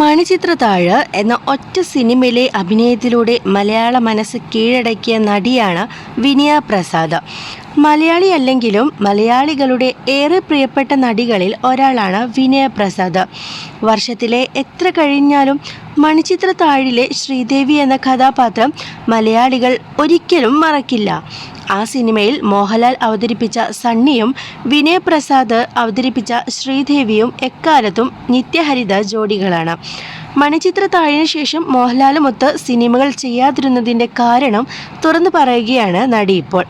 മണിച്ചിത്രത്താഴ് എന്ന ഒറ്റ സിനിമയിലെ അഭിനയത്തിലൂടെ മലയാള മനസ്സ് കീഴടക്കിയ നടിയാണ് വിനിയ പ്രസാദ്. മലയാളി അല്ലെങ്കിലും മലയാളികളുടെ ഏറെ പ്രിയപ്പെട്ട നടികളിൽ ഒരാളാണ് വിനയ പ്രസാദ്. വർഷത്തിലെ എത്ര കഴിഞ്ഞാലും മണിച്ചിത്രത്താഴിലെ ശ്രീദേവി എന്ന കഥാപാത്രം മലയാളികൾ ഒരിക്കലും മറക്കില്ല. ആ സിനിമയിൽ മോഹൻലാൽ അവതരിപ്പിച്ച സണ്ണിയും വിനയ് പ്രസാദ് അവതരിപ്പിച്ച ശ്രീദേവിയും എക്കാലത്തും നിത്യഹരിത ജോഡികളാണ്. മണിച്ചിത്ര താഴിന് ശേഷം മോഹൻലാലുമൊത്ത് സിനിമകൾ ചെയ്യാതിരുന്നതിന്റെ കാരണം തുറന്നു പറയുകയാണ് നടി ഇപ്പോൾ.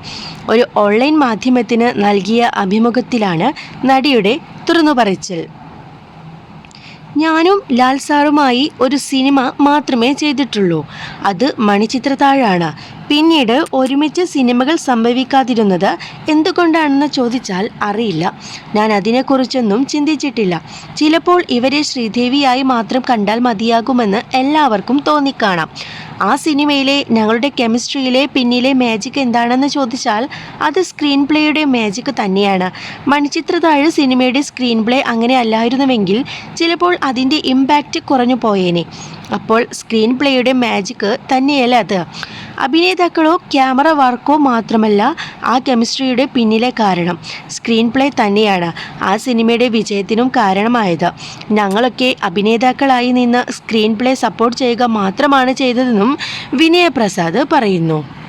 ഒരു ഓൺലൈൻ മാധ്യമത്തിന് നൽകിയ അഭിമുഖത്തിലാണ് നടിയുടെ തുറന്നു പറച്ചിൽ. ഞാനും ലാൽ സാറുമായി ഒരു സിനിമ മാത്രമേ ചെയ്തിട്ടുള്ളൂ. അത് മണിച്ചിത്രത്താഴാണ്. പിന്നീട് ഒരുമിച്ച് സിനിമകൾ സംഭവിക്കാതിരുന്നത് എന്തുകൊണ്ടാണെന്ന് ചോദിച്ചാൽ അറിയില്ല. ഞാൻ അതിനെക്കുറിച്ചൊന്നും ചിന്തിച്ചിട്ടില്ല. ചിലപ്പോൾ ഇവരെ ശ്രീദേവിയായി മാത്രം കണ്ടാൽ മതിയാകുമെന്ന് എല്ലാവർക്കും തോന്നിക്കാണാം. ആ സിനിമയിലെ ഞങ്ങളുടെ കെമിസ്ട്രിയിലെ പിന്നിലെ മാജിക് എന്താണെന്ന് ചോദിച്ചാൽ അത് സ്ക്രീൻ പ്ലേയുടെ മാജിക് തന്നെയാണ്. മണിച്ചിത്രതാഴ് സിനിമയുടെ സ്ക്രീൻ പ്ലേ അങ്ങനെ അല്ലായിരുന്നുവെങ്കിൽ ചിലപ്പോൾ അതിന്റെ ഇമ്പാക്റ്റ് കുറഞ്ഞു പോയേനെ. അപ്പോൾ സ്ക്രീൻ പ്ലേയുടെ മാജിക്ക് തന്നെയല്ല അത്? അഭിനേതാക്കളോ ക്യാമറ വർക്കോ മാത്രമല്ല ആ കെമിസ്ട്രിയുടെ പിന്നിലെ കാരണം സ്ക്രീൻ പ്ലേ തന്നെയാണ്. ആ സിനിമയുടെ വിജയത്തിനും കാരണമായത്. ഞങ്ങളൊക്കെ അഭിനേതാക്കളായി നിന്ന് സ്ക്രീൻ പ്ലേ സപ്പോർട്ട് ചെയ്യുക മാത്രമാണ് ചെയ്തതെന്നും വിനയപ്രസാദ് പറയുന്നു.